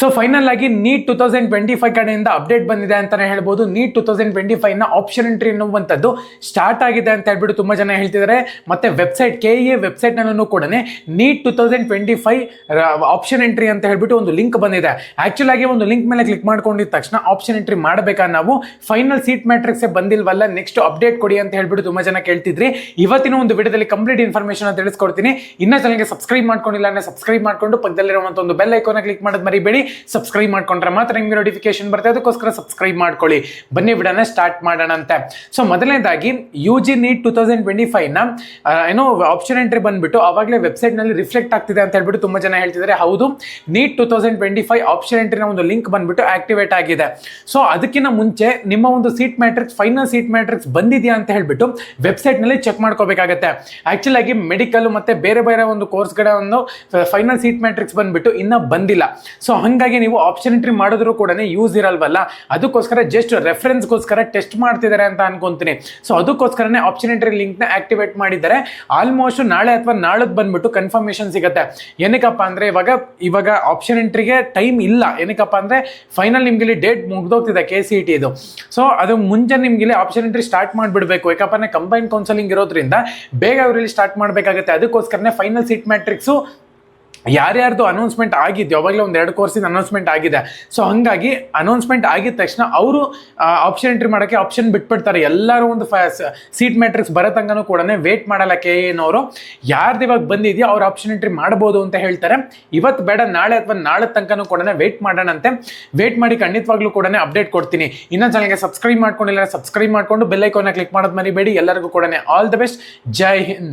So final ಆಗಿ NEET two thousand twenty five ಕಡೆಯಿಂದ update ಬಂದಿದೆ ಅಂತಾನೆ ಹೇಳ್ಬೋದು. ನೀಟ್ ಟೂ ತೌಸಂಡ್ ಟ್ವೆಂಟಿ ಫೈವ್ನ ಆಪ್ಷನ್ ಎಂಟ್ರಿ ಎನ್ನುವಂಥದ್ದು ಸ್ಟಾರ್ಟ್ ಆಗಿದೆ ಅಂತ ಹೇಳ್ಬಿಟ್ಟು ತುಂಬಾ ಜನ ಹೇಳ್ತಿದ್ದಾರೆ ಮತ್ತೆ ವೆಬ್ಸೈಟ್ ಕೆ ಎ ವೆಬ್ಸೈಟ್ ನಲ್ಲೂ ಕೂಡ NEET two thousand twenty five option entry ಅಂತ ಹೇಳ್ಬಿಟ್ಟು ಒಂದು ಲಿಂಕ್ ಬಂದಿದೆ. ಆಕ್ಚುಲ್ ಆಗಿ ಒಂದು ಲಿಂಕ್ ಮೇಲೆ ಕ್ಲಿಕ್ ಮಾಡ್ಕೊಂಡಿದ ತಕ್ಷಣ ಆಪ್ಷನ್ ಎಂಟ್ರಿ ಮಾಡಬೇಕಾ ನಾವು? ಫೈನಲ್ ಸೀಟ್ ಮ್ಯಾಟ್ರಿಕ್ಸ್ ಬಂದಿಲ್ವಲ್ಲ ನೆಕ್ಸ್ಟ್ ಅಪ್ಡೇಟ್ ಕೊಡಿ ಅಂತ ಹೇಳ್ಬಿಟ್ಟು ತುಂಬಾ ಜನ ಕೇಳ್ತಿದ್ರಿ. ಇವತ್ತಿನ ಒಂದು ವಿಡಿಯೋದಲ್ಲಿ ಕಂಪ್ಲೀಟ್ ಇನ್ಫಾರ್ಮೇಶನ್ ತಿಳಿಸ್ಕೊಡ್ತೀನಿ. ಇನ್ನ ಚಾನಲ್ಗೆ ಸಬ್ಸ್ಕ್ರೈಬ್ ಮಾಡ್ಕೊಂಡಿಲ್ಲ ಅಂದ್ರೆ ಸಬ್ಸ್ಕ್ರೈಬ್ ಮಾಡ್ಕೊಂಡು ಪಕ್ಕದಲ್ಲಿರುವಂತಹ ಒಂದು ಬೆಲ್ ಐಕಾನ್ ಕ್ಲಿಕ್ ಮಾಡೋದು ಮರಿಬೇಡಿ. ಸಬ್ಸ್ಕ್ರೈಬ್ ಮಾಡ್ಕೊಂಡ್ರೆ ಮಾತ್ರ ನಿಮಗೆ ನೋಟಿಫಿಕೇಶನ್ ಬರುತ್ತೆ. ಅದಕ್ಕೋಸ್ಕರ ಸಬ್ಸ್ಕ್ರೈಬ್ ಮಾಡ್ಕೊಳ್ಳಿ. ಬನ್ನಿ ವಿಡಿಯೋನ ಸ್ಟಾರ್ಟ್ ಮಾಡೋಣ ಅಂತ. ಸೊ ಮೊದಲನೇದಾಗಿ U G NEET two thousand twenty ಫೈವ್ನ ಏನೋ ಆಪ್ಷನ್ ಎಂಟ್ರಿ ಬಂದ್ಬಿಟ್ಟು ಆವಾಗಲೇ ವೆಬ್ಸೈಟ್ನಲ್ಲಿ ರಿಫ್ಲೆಕ್ಟ್ ಆಗ್ತಿದೆ ಅಂತ ಹೇಳ್ಬಿಟ್ಟು ತುಂಬ ಜನ ಹೇಳ್ತಿದ್ದಾರೆ. ಹೌದು NEET two thousand twenty five option ಎಂಟ್ರಿನ ಒಂದು ಲಿಂಕ್ ಬಂದ್ಬಿಟ್ಟು ಆಕ್ಟಿವೇಟ್ ಆಗಿದೆ. ಸೊ ಅದಕ್ಕಿಂತ ಮುಂಚೆ ನಿಮ್ಮ ಒಂದು seat matrix final seat matrix ಬಂದಿದೆಯಾ ಅಂತ ಹೇಳ್ಬಿಟ್ಟು ವೆಬ್ಸೈಟ್ನಲ್ಲಿ ಚೆಕ್ ಮಾಡ್ಕೋಬೇಕಾಗತ್ತೆ. ಆ್ಯಕ್ಚುಲ್ ಆಗಿ ಮೆಡಿಕಲ್ ಮತ್ತೆ ಬೇರೆ ಬೇರೆ ಒಂದು ಕೋರ್ಸ್ಗಳ ಒಂದು ಫೈನಲ್ ಸೀಟ್ ಮ್ಯಾಟ್ರಿಕ್ಸ್ ಬಂದ್ಬಿಟ್ಟು ಇನ್ನೂ ಬಂದಿಲ್ಲ. ಸೊ ಹಂಗಾಗಿ ನೀವು ಆಪ್ಷನ್ ಎಂಟ್ರಿ ಮಾಡಿದ್ರು ಕೂಡ ಯೂಸ್ ಇರಲ್ವಲ್ಲ? ಅದಕ್ಕೋಸ್ಕರ ಜಸ್ಟ್ ರೆಫರೆನ್ಸ್ಗೋಸ್ಕರ ಟೆಸ್ಟ್ ಮಾಡ್ತಿದ್ದಾರೆ ಅಂತ ಅನ್ಕೊಂತೀನಿ. ಸೊ ಅದಕ್ಕೋಸ್ಕರನೇ ಆಪ್ಷನ್ ಎಂಟ್ರಿ ಲಿಂಕ್ನ ಆಕ್ಟಿವೇಟ್ ಮಾಡಿದ್ದಾರೆ. ಆಲ್ಮೋಸ್ಟ್ ನಾಳೆ ಅಥವಾ ನಾಳದ್ ಬಂದ್ಬಿಟ್ಟು ಕನ್ಫರ್ಮೇಶನ್ ಸಿಗುತ್ತೆ. ಏನಕ್ಕಪ್ಪ ಅಂದರೆ ಇವಾಗ ಇವಾಗ ಆಪ್ಷನ್ ಎಂಟ್ರಿಗೆ ಟೈಮ್ ಇಲ್ಲ. ಏನಕ್ಕಪ್ಪ ಅಂದರೆ ಫೈನಲ್ ನಿಮ್ಗೆ ಇಲ್ಲಿ ಡೇಟ್ ಮುಗ್ದೋಗ್ತಿದೆ ಕೆ ಸಿ ಟಿ ಇದು ಸೊ ಅದು ಮುಂಚೆ ನಿಮ್ಗೆ ಇಲ್ಲಿ ಆಪ್ಷನ್ ಎಂಟ್ರಿ ಸ್ಟಾರ್ಟ್ ಮಾಡಿಬಿಡ್ಬೇಕು ಯಾಕಪ್ಪ ಕಂಬೈನ್ ಕೌನ್ಸಲಿಂಗ್ ಇರೋದ್ರಿಂದ ಬೇಗ ಅವರಲ್ಲಿ ಸ್ಟಾರ್ಟ್ ಮಾಡಬೇಕಾಗುತ್ತೆ. ಅದಕ್ಕೋಸ್ಕರನೇ ಫೈನಲ್ ಸೀಟ್ ಮ್ಯಾಟ್ರಿಕ್ಸು ಯಾರ್ಯಾರ್ದು ಅನೌನ್ಸ್ಮೆಂಟ್ ಆಗಿದ್ದು ಯಾವಾಗಲೂ ಒಂದು ಎರಡು ಕೋರ್ಸಿಂದ ಅನೌನ್ಸ್ಮೆಂಟ್ ಆಗಿದೆ. ಸೊ ಹಂಗಾಗಿ ಅನೌನ್ಸ್ಮೆಂಟ್ ಆಗಿದ ತಕ್ಷಣ ಅವರು ಆಪ್ಷನ್ ಎಂಟ್ರಿ ಮಾಡೋಕ್ಕೆ ಆಪ್ಷನ್ ಬಿಟ್ಬಿಡ್ತಾರೆ. ಎಲ್ಲರೂ ಒಂದು ಸೀಟ್ ಮ್ಯಾಟ್ರಿಕ್ಸ್ ಬರೋ ತನಕನೂ ಕೂಡ ವೇಟ್ ಮಾಡಲ್ಲ ಕೆ ಏನವರು ಯಾರ್ದು ಇವಾಗ ಬಂದಿದೆಯೋ ಅವ್ರು ಆಪ್ಷನ್ ಎಂಟ್ರಿ ಮಾಡ್ಬೋದು ಅಂತ ಹೇಳ್ತಾರೆ. ಇವತ್ತು ಬೇಡ, ನಾಳೆ ಅಥವಾ ನಾಳೆ ತನಕನೂ ಕೂಡ ವೇಟ್ ಮಾಡೋಣಂತೆ. ವೇಟ್ ಮಾಡಿ ಖಂಡಿತವಾಗ್ಲೂ ಕೂಡ ಅಪ್ಡೇಟ್ ಕೊಡ್ತೀನಿ. ಇನ್ನೂ ಚಾನಲ್ಗೆ ಸಬ್ಸ್ಕ್ರೈಬ್ ಮಾಡ್ಕೊಂಡಿಲ್ಲ ಸಬ್ಸ್ಕ್ರೈಬ್ ಮಾಡ್ಕೊಂಡು ಬೆಲ್ಲೈಕೋನ ಕ್ಲಿಕ್ ಮಾಡೋದು ಮರಿಬೇಡಿ. ಎಲ್ಲರಿಗೂ ಕೂಡ ಆಲ್ ದ ಬೆಸ್ಟ್ ಜೈ ಹಿಂದ್.